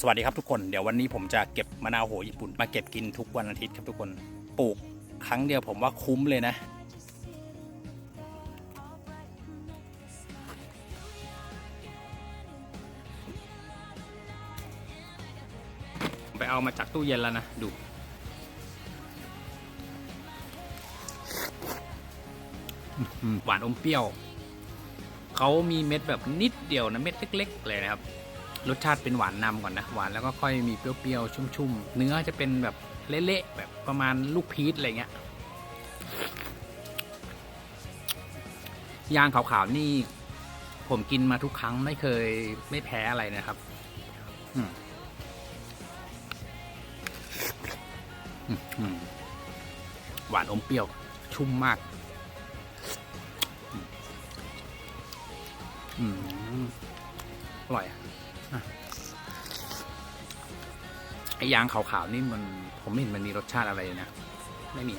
สวัสดีครับทุกคนเดี๋ยววันนี้ผมจะเก็บมะนาวโหญี่ปุ่นมาเก็บกินทุกวันอาทิตย์ครับทุกคนปลูกครั้งเดียวผมว่าคุ้มเลยนะ ไปเอามาจากตู้เย็นแล้วนะ ดูหวานอมเปรี้ยว เขามีเม็ดแบบนิดเดียวนะ เม็ดเล็ก ๆ เลยนะครับ รสชาติเป็นหวานนำก่อนนะหวานแล้วก็ค่อยมีเปรี้ยวๆชุ่มๆ เนื้อจะเป็นแบบเละๆแบบประมาณลูกพีชอะไรเงี้ยยางขาวๆนี่ ผมกินมาทุกครั้งไม่เคยไม่แพ้อะไรนะครับหวานอมเปรี้ยว ชุ่มมากอร่อยอะ ไอ้ยางขาวๆนี่มันผมไม่เห็นมันมีรสชาติอะไรเลยนะ ไม่มี